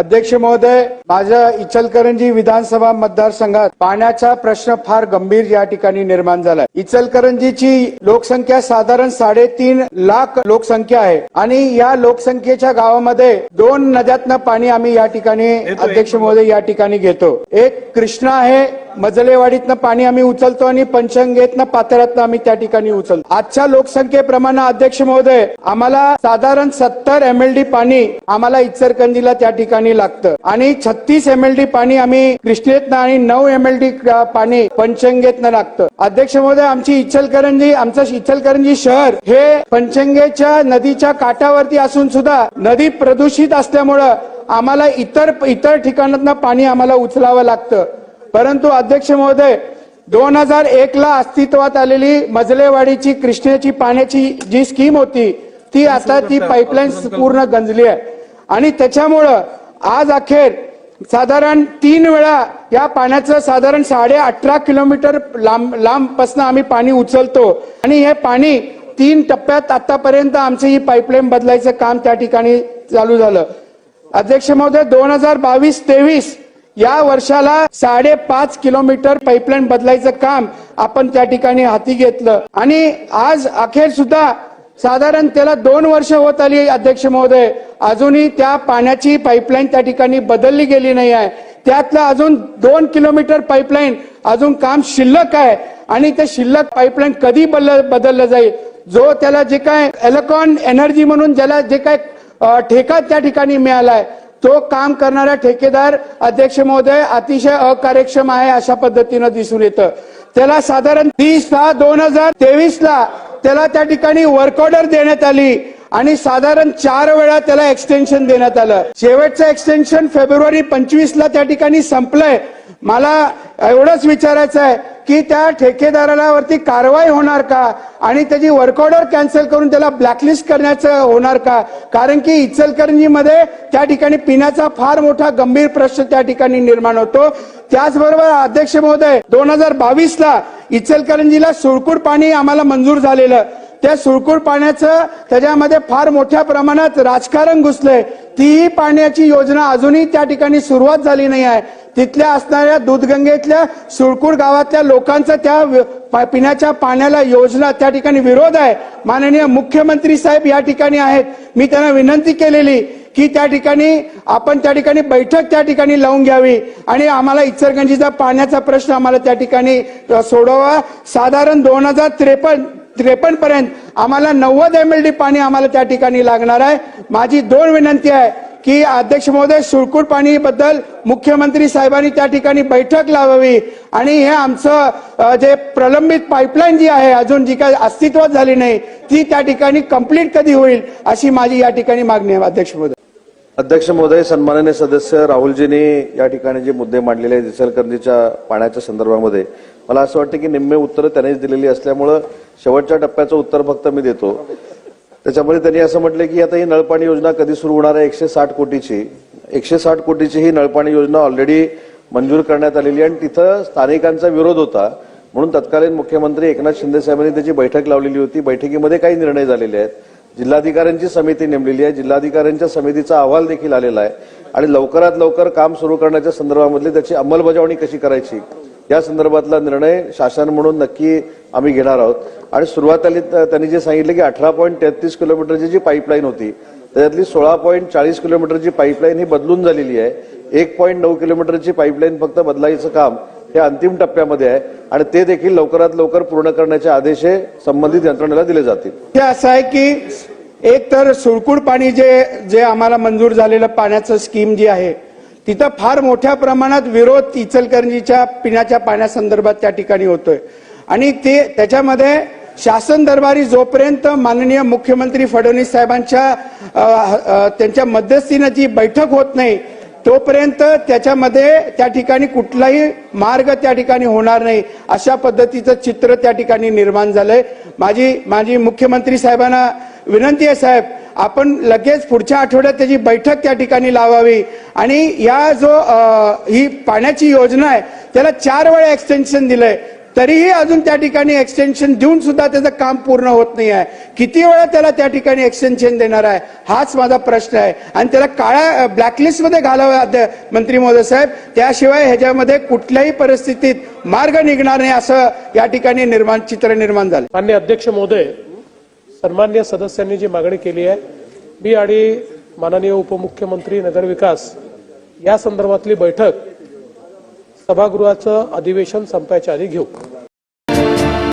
अध्यक्ष महोदय माझ्या इचलकरंजी विधानसभा मतदारसंघात पाण्याचा प्रश्न फार गंभीर या ठिकाणी निर्माण झालाय. इचलकरंजीची लोकसंख्या साधारण साडेतीन लाख लोकसंख्या आहे आणि या लोकसंख्येच्या गावामध्ये दोन नद्यातनं पाणी आम्ही या ठिकाणी अध्यक्ष महोदय या ठिकाणी घेतो. एक कृष्णा आहे मजलेवाडीतनं पाणी आम्ही उचलतो आणि पंचंगेतनं पातळ्यातनं आम्ही त्या ठिकाणी उचलतो. आजच्या लोकसंख्येप्रमाणे अध्यक्ष महोदय आम्हाला साधारण सत्तर एम एल डी पाणी आम्हाला इचलकरंजीला त्या ठिकाणी लागतं. आणि छत्तीस एम एल डी पाणी आम्ही कृष्णेतनं आणि नऊ एम एल डी पाणी पंचंगेतनं लागतं. अध्यक्ष महोदय आमची इचलकरंजी आमचं इचलकरंजी शहर हे पंचंगेच्या नदीच्या काठावरती असून सुद्धा नदी प्रदूषित असल्यामुळं आम्हाला इतर इतर ठिकाणातनं पाणी आम्हाला उचलावं लागतं. परंतु अध्यक्ष महोदय दोन हजार एक ला अस्तित्वात आलेली मजलेवाडीची कृष्णेची पाण्याची जी स्कीम होती ती आता ती पाईपलाईन पूर्ण गंजली आहे. आणि त्याच्यामुळं आज अखेर साधारण तीन वेळा या पाण्याचं साधारण साडे अठरा किलोमीटर लांब लांबपासून आम्ही पाणी उचलतो. आणि हे पाणी तीन टप्प्यात आतापर्यंत आमचं ही पाईपलाईन बदलायचं काम त्या ठिकाणी चालू झालं. अध्यक्ष महोदय दोन हजार बावीस तेवीस या वर्षाला साडेपाच किलोमीटर पाईपलाईन बदलायचं काम आपण त्या ठिकाणी हाती घेतलं. आणि आज अखेर सुद्धा साधारण त्याला दोन वर्ष होत आली अध्यक्ष महोदय. अजूनही त्या पाण्याची पाईपलाईन त्या ठिकाणी बदलली गेली नाही आहे. त्यातलं अजून दोन किलोमीटर पाईपलाईन अजून काम शिल्लक आहे. आणि ते शिल्लक पाईपलाईन कधी बदल- बदललं जाईल? जो त्याला जे काय एलकॉन एनर्जी म्हणून ज्याला जे काय ठेका त्या ठिकाणी मिळालाय तो काम करणारा ठेकेदार अध्यक्ष महोदय अतिशय अकार्यक्षम आहे अशा पद्धतीनं दिसून येतं. त्याला साधारण तीस सहा दोन हजार तेवीस ला त्याला त्या ठिकाणी वर्क ऑर्डर देण्यात आली. आणि साधारण चार वेळा त्याला एक्सटेन्शन देण्यात आलं. शेवटचं एक्सटेन्शन फेब्रुवारी पंचवीस ला त्या ठिकाणी संपलंय. मला एवढंच विचारायचं आहे की त्या ठेकेदाराला वरती कारवाई होणार का? आणि त्याची वर्क ऑर्डर कॅन्सल करून त्याला ब्लॅकलिस्ट करण्याचं होणार का? कारण की इचलकरंजीमध्ये त्या ठिकाणी पिण्याचा फार मोठा गंभीर प्रश्न त्या ठिकाणी निर्माण होतो. त्याचबरोबर अध्यक्ष महोदय दोन हजार बावीस ला इचलकरंजीला सुळकूड पाणी आम्हाला मंजूर झालेलं. त्या सुळकूळ पाण्याचं त्याच्यामध्ये फार मोठ्या प्रमाणात राजकारण घुसलंय. तीही पाण्याची योजना अजूनही त्या ठिकाणी सुरुवात झाली नाही आहे. तिथल्या असणाऱ्या दूधगंगेतल्या सुळकूड गावातल्या लोकांचा त्या पा- पिण्याच्या पाण्याला योजना त्या ठिकाणी विरोध आहे. माननीय मुख्यमंत्री साहेब या ठिकाणी आहेत. मी त्यांना विनंती केलेली की त्या ठिकाणी आपण त्या ठिकाणी बैठक त्या ठिकाणी लावून घ्यावी आणि आम्हाला इचलकरंजीचा पाण्याचा प्रश्न आम्हाला त्या ठिकाणी सोडवा. साधारण दोन हजार त्रेपन्न त्रेपन्न पर्यंत आम्हाला नव्वद एम एल डी पाणी आम्हाला त्या ठिकाणी लागणार आहे. माझी दोन विनंती आहे की अध्यक्ष महोदय सुळकूड पाणी बद्दल मुख्यमंत्री साहेबांनी त्या ठिकाणी बैठक लावावी. आणि हे आमचं जे प्रलंबित पाईपलाईन जी आहे अजून जी काही अस्तित्वात झाली नाही ती त्या ठिकाणी कंप्लीट कधी होईल अशी माझी या ठिकाणी मागणी आहे. अध्यक्ष महोदय. अध्यक्ष महोदय सन्माननीय सदस्य राहुलजींनी या ठिकाणी जे मुद्दे मांडलेले आहेत इचलकरंजीच्या पाण्याच्या संदर्भामध्ये मला असं वाटतं की निम्मे उत्तरं त्यांनीच दिलेली असल्यामुळं शेवटच्या टप्प्याचं उत्तर फक्त मी देतो. त्याच्यामध्ये त्यांनी असं म्हटलं की आता ही नळपाणी योजना कधी सुरू होणार आहे? एकशे साठ कोटीची. एकशे साठ कोटीची ही नळपाणी योजना ऑलरेडी मंजूर करण्यात आलेली आहे आणि तिथं स्थानिकांचा विरोध होता. म्हणून तत्कालीन मुख्यमंत्री एकनाथ शिंदे साहेबांनी त्याची बैठक लावलेली होती. बैठकीमध्ये काही निर्णय झालेले आहेत. जिल्हाधिकाऱ्यांची समिती नेमलेली आहे. जिल्हाधिकाऱ्यांच्या समितीचा अहवाल देखील आलेला आहे. आणि लवकरात लवकर काम सुरू करण्याच्या संदर्भामधली त्याची अंमलबजावणी कशी करायची? या संदर्भातला निर्णय शासन म्हणून नक्की आम्ही घेणार आहोत. आणि सुरुवातीला त्यांनी जे सांगितलं की अठरा पॉईंट तेहतीस किलोमीटरची जी पाईपलाईन होती त्याच्यातली सोळा पॉईंट चाळीस किलोमीटरची पाईपलाईन ही बदलून झालेली आहे. एक पॉईंट नऊ किलोमीटरची पाईपलाईन फक्त बदलायचं काम हे अंतिम टप्प्यामध्ये आहे आणि ते देखील लवकरात लवकर पूर्ण करण्याचे आदेश हे संबंधित यंत्रणेला दिले जातील. असं आहे की एक तर सुळकुड पाणी जे जे आम्हाला मंजूर झालेलं पाण्याचं स्कीम जी आहे तिथं फार मोठ्या प्रमाणात विरोध इचलकरंजीच्या पिण्याच्या पाण्यासंदर्भात त्या ठिकाणी होतोय. आणि ते त्याच्यामध्ये शासन दरबारी जोपर्यंत माननीय मुख्यमंत्री फडणवीस साहेबांच्या त्यांच्या मध्यस्थीनं जी बैठक होत नाही तोपर्यंत त्याच्यामध्ये त्या ठिकाणी कुठलाही मार्ग त्या ठिकाणी होणार नाही अशा पद्धतीचं चित्र त्या ठिकाणी निर्माण झालंय. माझी माझी मुख्यमंत्री साहेबांना विनंती आहे साहेब आपण लगेच पुढच्या आठवड्यात त्याची बैठक त्या ठिकाणी लावावी. आणि या जो ही पाण्याची योजना आहे त्याला चार वेळा एक्सटेन्शन दिलंय. तरीही अजून त्या ठिकाणी एक्सटेन्शन देऊन सुद्धा त्याचं काम पूर्ण होत नाही आहे. किती वेळा त्याला त्या ठिकाणी एक्सटेन्शन देणार आहे हाच माझा प्रश्न आहे. आणि त्याला काळ्या ब्लॅकलिस्टमध्ये घालावं मंत्री महोदय साहेब. त्याशिवाय ह्याच्यामध्ये कुठल्याही परिस्थितीत मार्ग निघणार नाही असं या ठिकाणी निर्माण चित्र निर्माण झालं. मान्य अध्यक्ष महोदय सन्मान्य सदस्यांनी जी मागणी केली आहे मी आणि माननीय उपमुख्यमंत्री नगरविकास या संदर्भातली बैठक सभागृहाचं अधिवेशन संपायच्या आधी घेऊ.